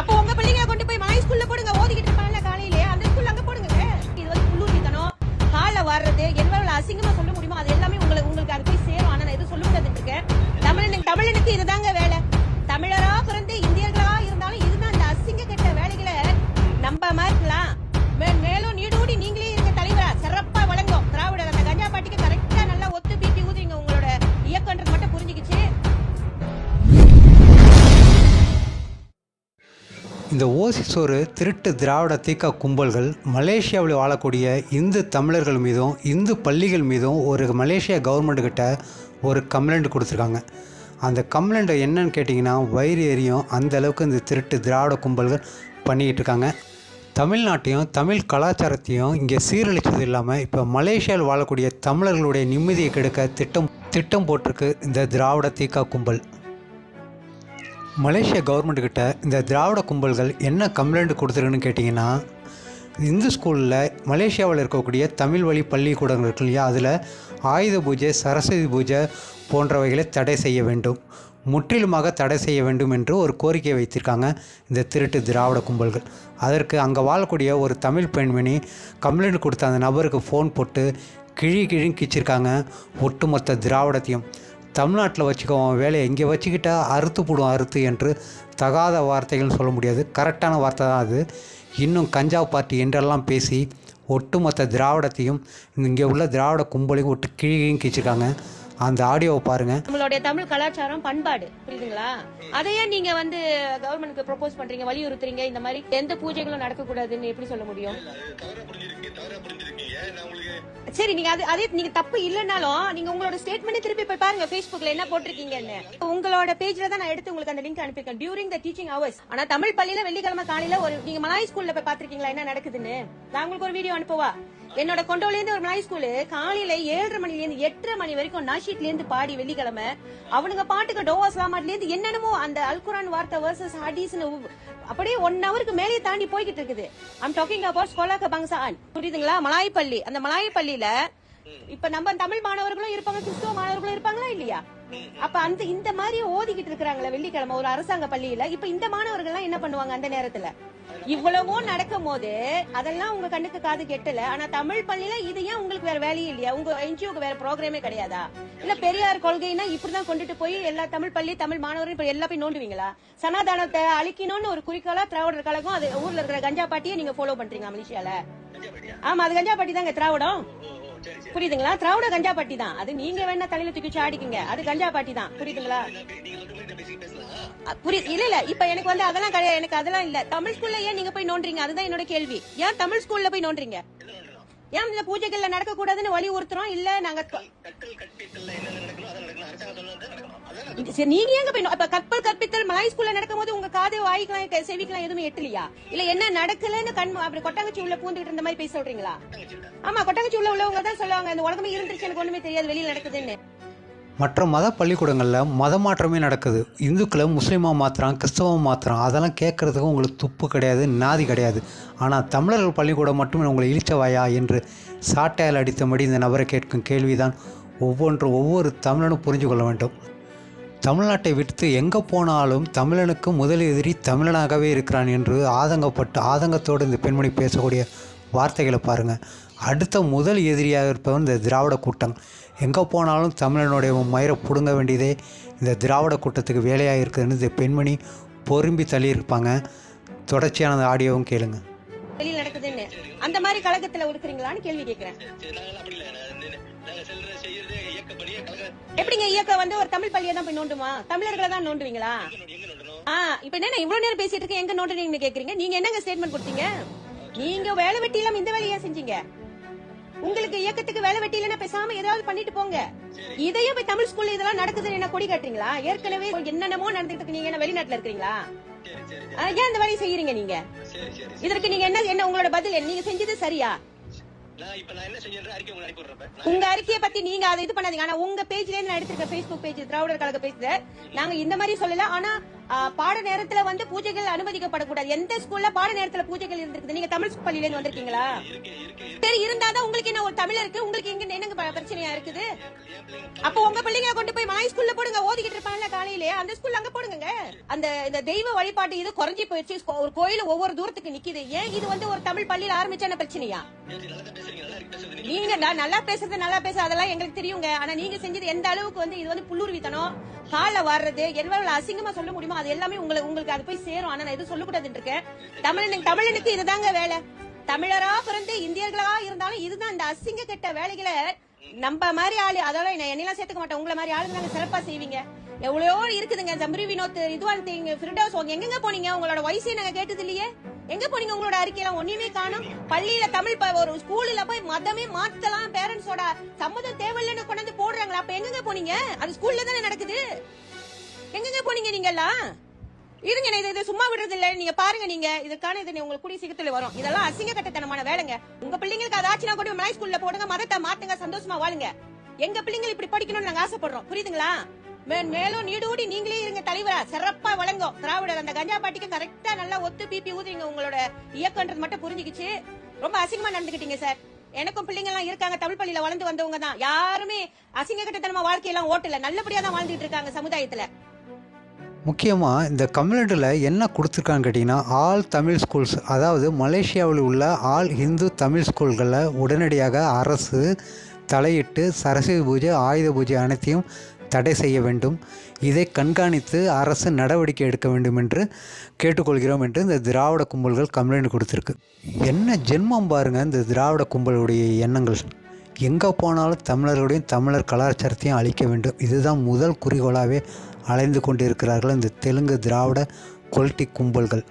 அப்போ உங்க பிள்ளைங்களை கொண்டு போய் மாய் ஸ்கூல்ல போடுங்க. ஓதிக்கிட்டு இருப்பாங்கல்ல காலையிலே. அந்த ஸ்கூல்ல அங்க போடுங்க. இது வந்து உள்ளூர்த்தனம் கால வர்றது எவ்வளவு அசிங்கமா சொல்ல முடியுமோ அது எல்லாமே உங்களுக்கு உங்களுக்கு அது போய் சேரும். ஆனா நான் எதுவும் சொல்ல முடியாது இருக்கேன். தமிழனுக்கு தமிழனுக்கு இதுதாங்க இந்த ஓசிசோறு திருட்டு திராவிட தீக்கா கும்பல்கள் மலேசியாவில் வாழக்கூடிய இந்து தமிழர்கள் மீதும் இந்து பள்ளிகள் மீதும் ஒரு மலேசியா கவர்மெண்ட் கிட்ட ஒரு கம்ப்ளைண்ட் கொடுத்துருக்காங்க. அந்த கம்ப்ளைண்ட் என்னன்னு கேட்டிங்கன்னா வயிறு எரியும். அந்த அளவுக்கு இந்த திருட்டு திராவிட கும்பல்கள் பண்ணிக்கிட்டு இருக்காங்க. தமிழ்நாட்டையும் தமிழ் கலாச்சாரத்தையும் இங்கே சீரழிச்சது இல்லாமல் இப்போ மலேசியாவில் வாழக்கூடிய தமிழர்களுடைய நிம்மதியை கெடுக்க திட்டம் திட்டம் போட்டிருக்கு இந்த திராவிட தீக்கா கும்பல். மலேசியா கவர்மெண்ட்டுக்கிட்ட இந்த திராவிட கும்பல்கள் என்ன கம்ப்ளைண்ட் கொடுத்துருக்குன்னு கேட்டிங்கன்னா இந்து ஸ்கூலில் மலேசியாவில் இருக்கக்கூடிய தமிழ் வழி பள்ளிக்கூடங்கள் இருக்கு இல்லையா? அதில் ஆயுத பூஜை சரஸ்வதி பூஜை போன்றவைகளை தடை செய்ய வேண்டும். முற்றிலுமாக தடை செய்ய வேண்டும் என்று ஒரு கோரிக்கை வைத்திருக்காங்க இந்த திருட்டு திராவிட கும்பல்கள். அதற்கு அங்கே வாழக்கூடிய ஒரு தமிழ் பெண்மணி கம்ப்ளைண்ட் கொடுத்த அந்த நபருக்கு ஃபோன் போட்டு கிழி கிழி கிச்சிருக்காங்க ஒட்டுமொத்த திராவிடத்தையும். தமிழ்நாட்டில் வச்சுக்கோம் வேலையை இங்கே வச்சுக்கிட்டா அறுத்து போடும் அறுத்து என்று தகாத வார்த்தைகள்னு சொல்ல முடியாது. கரெக்டான வார்த்தை தான் அது. இன்னும் கஞ்சா பார்ட்டி என்றெல்லாம் பேசி ஒட்டுமொத்த திராவிடத்தையும் இங்கே உள்ள திராவிட கும்பலையும் ஒட்டு கிழியும் கிச்சிருக்காங்க அந்த ஆடியோவை பாருங்கள் நம்மளுடைய தமிழ் கலாச்சாரம் பண்பாடு புரியுதுங்களா? அதையே நீங்க வந்து கவர்மெண்ட்க்கு ப்ரொபோஸ் பண்றீங்க வலியுறுத்துறீங்க இந்த மாதிரி எந்த பூஜைகளும் நடக்க கூடாதுன்னு எப்படி சொல்ல முடியும்? சரி நீங்க அது அதே நீங்க தப்பு இல்லைனாலும் நீங்க உங்களோட ஸ்டேட்மெண்ட் திருப்பி போய் பாருங்க Facebookல என்ன போட்டிருக்கீங்கன்னு. உங்களோட பேஜ்ல தான் நான் எடுத்து உங்களுக்கு அந்த லிங்க் அனுப்பியிருக்கேன். டியூரிங் த டீச்சிங் ஹவர்ஸ் ஆனா தமிழ் பள்ளியில வெள்ளிக்கிழமை காலையில ஒரு நீங்க மலாய் ஸ்கூல்ல போய் பாத்திருக்கீங்களா என்ன நடக்குதுன்னு? நான் உங்களுக்கு ஒரு வீடியோ அனுப்புவா? என்னோட கொண்டோல இருந்து ஒரு மலாய் ஸ்கூலு காலையில ஏழரை மணில இருந்து எட்டரை மணி வரைக்கும் நாஷீட்ல இருந்து பாடி வெள்ளிக்கிழமை. அவனுங்க பாட்டுக்கு டோவா சலாமாட்ல இருந்து என்னென்னமோ அந்த அல்குரான் வார்த்தை வர்சஸ் ஹதீஸ்னு அப்படியே ஒன் ஹவருக்கு மேலேயே தாண்டி போய்கிட்டு இருக்குது. ஐம் டாக்கிங் அபவுட் ஸ்கோலாக்க பங்சான் புரியுதுங்களா? மலாய் பள்ளி அந்த மலாய் பள்ளியில இப்ப நம்ம தமிழ் மாணவர்களும் இருப்பாங்க கிறிஸ்துவ மாணவர்களும் இருப்பாங்களா இல்லையா? அப்ப அந்த இந்த மாதிரி ஓதிக்கிட்டு இருக்காங்களே வெள்ளிக்கிழமை ஒரு அரசாங்க பள்ளியில. இப்ப இந்த மாணவர்கள் எல்லாம் என்ன பண்ணுவாங்க அந்த நேரத்துல? இவ்வளவும் நடக்கும் போது அதெல்லாம் உங்க கண்ணுக்கு காது கெட்டல. ஆனா தமிழ் பள்ளியில இது ஏன் உங்களுக்கு வேற வேலையே இல்லையா? உங்க என்ஜிஓக்கு வேற ப்ரோக்ராமே கிடையாதா? இல்ல பெரியார் கொள்கைனா இப்படிதான் கொண்டுட்டு போய் எல்லா தமிழ் பள்ளி தமிழ் மாணவரும் இப்ப எல்லா போய் நோண்டுவீங்களா? சனாதானத்தை அழிக்கணும்னு ஒரு குறிக்கோளா திராவிடர் கழகம் அது ஊர்ல இருக்கிற கஞ்சா பாட்டியை நீங்க ஃபாலோ பண்றீங்க மலேசியால ஆமா அது கஞ்சா பாட்டி தாங்க திராவிடம். புரியுதுங்களா? திராவிட கஞ்சா பாட்டி தான். அது நீங்க வேணா தலையில தூக்கி ஆடிக்கீங்க. அது கஞ்சா பாட்டி தான். புரியுதுங்களா? புரியுது இல்ல இல்ல. இப்ப எனக்கு வந்து அதெல்லாம் கிடையாது. எனக்கு அதெல்லாம் இல்ல. தமிழ் ஸ்கூல்ல ஏன் நீங்க போய் நோன்றீங்க அதுதான் என்னோட கேள்வி. ஏன் தமிழ் ஸ்கூல்ல போய் நோன்றீங்க ஏன் இந்த பூஜைகள்ல நடக்க கூடாதுன்னு வலியுறுத்துறோம் இல்ல நாங்க சரி, நீங்க ஏங்க போய் இப்ப கற்பல் கற்பித்தல் மலாய் ஸ்கூல்ல நடக்கும்போது உங்க காது வாய்க்கலாம் செவிக்கலாம் எதுவுமே எட்டலையா? இல்ல என்ன நடக்கலன்னு கண் அப்படி கொட்டாங்கச்சி உள்ள பூந்துகிட்டு இருந்த மாதிரி பேச சொல்றீங்களா? ஆமா கொட்டாங்கச்சி உள்ள உள்ளவங்க தான் சொல்லுவாங்க இந்த உலகமே இருந்துச்சு எனக்கு ஒண்ணுமே தெரியாது வெளியில நடக்குதுன்னு. மற்ற மத பள்ளிக்கூடங்களில் மத மாற்றமே நடக்குது. இந்துக்களை முஸ்லீமாக மாற்றுறான் கிறிஸ்தவமாக மாற்றுறான் அதெல்லாம் கேட்குறதுக்கு உங்களுக்கு துப்பு கிடையாது நாதி கிடையாது. ஆனால் தமிழர்கள் பள்ளிக்கூடம் மட்டும் உங்களை இழிச்சவாயா என்று சாட்டையால் அடித்தபடி இந்த நபரை கேட்கும் கேள்விதான் ஒவ்வொன்றும் ஒவ்வொரு தமிழனும் புரிஞ்சு கொள்ள வேண்டும். தமிழ்நாட்டை விட்டு எங்கே போனாலும் தமிழனுக்கு முதல் எதிரி தமிழனாகவே இருக்கிறான் என்று ஆதங்கப்பட்டு ஆதங்கத்தோடு இந்த பெண்மணி பேசக்கூடிய வார்த்தைகளை பாருங்கள் அடுத்த முதல் எதிரியாக இருப்பவன் இந்த திராவிட கூட்டம். எங்கே போனாலும் தமிழனுடைய மயிரை பிடுங்க வேண்டியதே இந்த திராவிட கூட்டத்துக்கு வேலையாக இருக்குதுன்னு இந்த பெண்மணி பொரும்பி தள்ளியிருப்பாங்க. தொடர்ச்சியான ஆடியோவும் கேளுங்க. வெளியில் நடக்குதுன்னு. அந்த மாதிரி கழகத்துல இருக்கிறீங்களான்னு கேள்வி கேட்கிறேன். எப்படிங்க இயக்கம் வந்து ஒரு தமிழ் பள்ளியை தான் போய் நோண்டுமா? தமிழர்களை தான் நோண்டுவீங்களா? ஆ இப்ப என்ன இவ்வளவு நேரம் பேசிட்டு இருக்கேன் எங்க நோண்டுனீங்கன்னு கேக்குறீங்க நீங்க என்னங்க ஸ்டேட்மெண்ட் கொடுத்தீங்க? நீங்க வேலை வெட்டி இல்லாம இந்த வேலையை செஞ்சீங்க? உங்களுக்கு இயக்கத்துக்கு வேலை வெட்டி இல்லைன்னா பேசாம ஏதாவது பண்ணிட்டு போங்க. இதையும் போய் தமிழ் ஸ்கூல்ல இதெல்லாம் நடக்குதுன்னு என்ன கொடி காட்டுறீங்களா? ஏற்கனவே என்னென்னமோ நடந்துட்டு நீங்க என்ன வெளிநாட்டுல இருக்கீங்களா ஆ, ஏன் இந்த வேலையை செய்யறீங்க நீங்க? இதற்கு நீங்க என்ன என்ன உங்களோட பதில்? நீங்க செஞ்சது சரியா? உங்க அறிக்கையை பத்தி நீங்க அதை இது பண்ணாதீங்க. ஆனா உங்க பேஜ்ல இருந்து நான் எடுத்திருக்க Facebook பேஜ் திராவிடர் கழக பேஜ்ல நாங்க இந்த மாதிரி சொல்லல. ஆனா பாட நேரத்துல வந்து பூஜைகள் அனுமதிக்கப்படக்கூடாது. எந்த ஸ்கூல்ல பாட நேரத்துல பூஜைகள் இருந்திருக்குது? நீங்க தமிழ் பள்ளியில இருந்து வந்திருக்கீங்களா? சரி இருந்தாதான் உங்களுக்கு என்ன ஒரு தமிழருக்கு உங்களுக்கு எங்க என்னங்க ப- பிரச்சனையா இருக்குது? அப்ப உங்க பிள்ளைங்க கொண்டு போய் மாய் ஸ்கூல்ல போடுங்க. ஓதிக்கிட்டு இருப்பாங்கல்ல காலையிலேயே அந்த ஸ்கூல்ல அங்க போடுங்க அந்த இந்த தெய்வ வழிபாட்டு இது குறைஞ்சி போயிடுச்சு. ஒரு கோயில் ஒவ்வொரு தூரத்துக்கு நிக்குது. ஏன் இது வந்து ஒரு தமிழ் பள்ளியில ஆரம்பிச்சான பிரச்சனையா? நீங்க நல்லா பேசுறது நல்லா பேச அதெல்லாம் எங்களுக்கு தெரியுங்க. ஆனா நீங்க செஞ்சது எந்த அளவுக்கு வந்து இது வந்து புல்லுருவித்தனம் கால வர்றது எவ்வளவு அசிங்கமா சொல்ல முடியுமோ அது எல்லாமே உங்களுக்கு உங்களுக்கு அது போய் சேரும். ஆனா நான் எதுவும் சொல்லக்கூடாதுன்னு இருக்கேன் தமிழனுக்கு தமிழனுக்கு இதுதாங்க வேலை. தமிழரா பிறந்து இந்தியர்களா இருந்தாலும் இதுதான் இந்த அசிங்க கெட்ட வேலைகளை நம்ம மாதிரி ஆளு. அதோட என்ன என்னெல்லாம் சேர்த்துக்க மாட்டேன். உங்களை மாதிரி ஆளுங்க நாங்க சிறப்பா செய்வீங்க. எவ்வளவோ இருக்குதுங்க. ஜம்ரி வினோத் இதுவான் தீங்க ஃபிரிடோஸ் எங்கெங்க போனீங்க? உங்களோட வயசே நாங்க கேட்டது இல்லையே. எங்க போனீங்க உங்களோட அறிக்கையெல்லாம் ஒண்ணுமே காணும். பள்ளியில தமிழ் ப- ஒரு ஸ்கூல்ல போய் மதமே மாத்தலாம் பேரண்ட்ஸோட சம்மதம் தேவையில்லைன்னு கொண்டாந்து போடுறாங்களா? அப்ப எங்கெங்க போனீங்க? அது ஸ்கூல்ல தானே நடக்குது. எங்கங்க போனீங்க நீங்க எல்லாம் இருங்க இது- இது சும்மா விடுறது இல்ல நீங்க பாருங்க நீங்க. இதுக்கான இது உங்களுக்கு கூடிய சீக்கிரத்துல வரும். இதெல்லாம் அசிங்க கட்டத்தனமான வேலைங்க. உங்க பிள்ளைங்களுக்கு அதாச்சுனா கூட மலை ஸ்கூல்ல போடுங்க மதத்தை மாத்துங்க சந்தோஷமா வாழுங்க. எங்க பிள்ளைங்க இப்படி படிக்கணும்னு நாங்க ஆசைப்படுறோம். புரியுதுங்களா? மேலும் நீடூடி நீங்களே இருங்க தலைவரா. சிறப்பா வழங்கும் திராவிடர் அந்த கஞ்சா பாட்டிக்கு கரெக்டா நல்லா ஒத்து பிபி ஊதுறீங்க. உங்களோட இயக்கம்ன்றது மட்டும் புரிஞ்சுக்கிச்சு. ரொம்ப அசிங்கமா நடந்துக்கிட்டீங்க சார் எனக்கும் பிள்ளைங்க எல்லாம் இருக்காங்க. தமிழ் பள்ளியில வளர்ந்து வந்தவங்க தான். யாருமே அசிங்க கட்டத்தனமா வாழ்க்கையெல்லாம் ஓட்டல. நல்லபடியா தான் வாழ்ந்துட்டு இருக்காங்க சமுதாயத்துல. முக்கியமாக இந்த கம்யூனிட்டியில் என்ன கொடுத்துருக்கான்னு கேட்டிங்கன்னா ஆல் தமிழ் ஸ்கூல்ஸ் அதாவது மலேசியாவில் உள்ள ஆல் இந்து தமிழ் ஸ்கூல்களில் உடனடியாக அரசு தலையிட்டு சரஸ்வதி பூஜை ஆயுத பூஜை அனைத்தையும் தடை செய்ய வேண்டும். இதை கண்காணித்து அரசு நடவடிக்கை எடுக்க வேண்டும் என்று கேட்டுக்கொள்கிறோம் என்று இந்த திராவிட கும்பல்கள் கம்ப்ளைண்ட் கொடுத்துருக்கு. என்ன ஜென்மம் பாருங்கள் இந்த திராவிட கும்பலுடைய எண்ணங்கள். எங்கே போனாலும் தமிழர்களுடையும் தமிழர் கலாச்சாரத்தையும் அழிக்க வேண்டும். இதுதான் முதல் குறிக்கோளாகவே அலைந்து கொண்டிருக்கிறார்கள் இந்த தெலுங்கு திராவிட கொல்ட்டி கும்பல்கள்.